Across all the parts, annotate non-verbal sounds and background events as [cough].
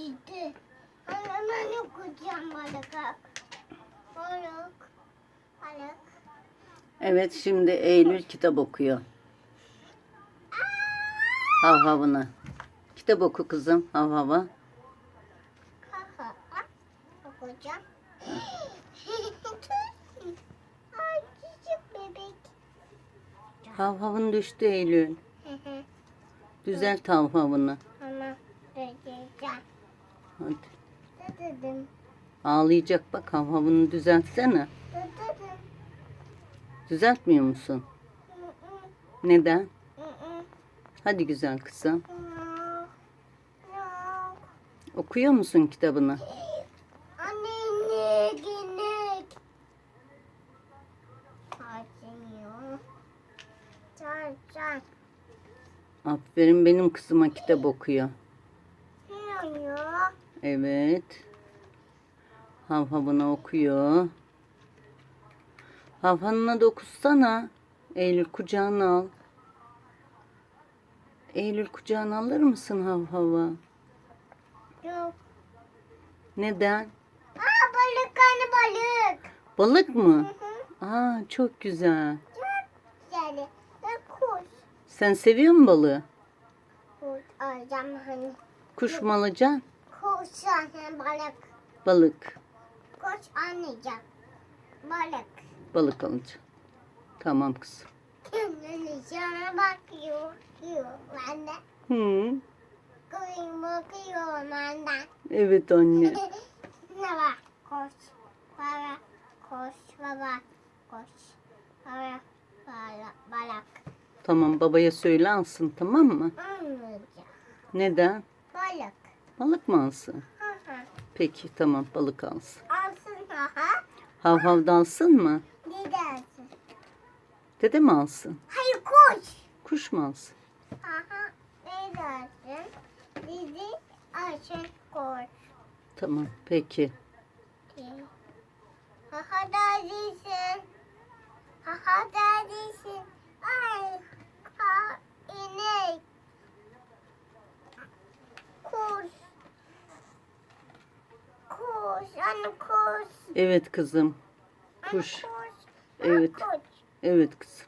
Anne ben okuyacağım balık. Balık. Balık. Evet şimdi Eylül kitap okuyor. Hav havına. Kitap oku kızım hav hava. Okuyacağım. [laughs] Ay küçük bebek. Hav havın düştü Eylül. Düzelt hav havını. Hadi. Dedim. Ağlayacak bak hav havını düzeltsene. Dedim. Düzeltmiyor musun? Neden? Hadi güzel kızım. Okuyor musun kitabını? Anne inek çay. Aferin benim kızıma kitap okuyor. Evet. Hav havına okuyor. Hav havına dokunsana. Eylül kucağına al. Eylül kucağına alır mısın hav hava? Yok. Neden? Aa balık anne balık. Balık mı? hı. Aa çok güzel. Çok güzel. Kuş. Sen seviyor musun balığı? Kuş alacağım hani. Kuş mu alacaksın? Kuş anne balık. Balık. Kuş anlayacak. Balık. Balık alacaksın. Tamam kızım. Kendini sana bakıyor. Diyor ben de. Hı. Kuyum bakıyor benden. Evet anne. [laughs] ne var? Koş. Baba. Koş baba. Koş. Baba. Bala, balak. Tamam babaya söyle alsın tamam mı? Anlayacak. Neden? Balık. Mı alsın? Hı hı. Peki tamam balık alsın. Alsın aha. Hav hav da alsın mı? Ne dersin? Dede mi alsın? Hayır koş. Kuş mu alsın? Aha. Ne dersin? Dedi açın koş. Tamam peki. Aha neredesin? Aha neredesin? Ay, ha, inek. Kuş. Kuş, anne kuş. Evet kızım. Anne, Kuş. Evet. Kuş. Evet kızım.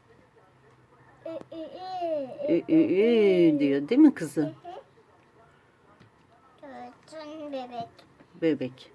Ü, ü, ü diyor değil mi kızım? Bebek. Bebek.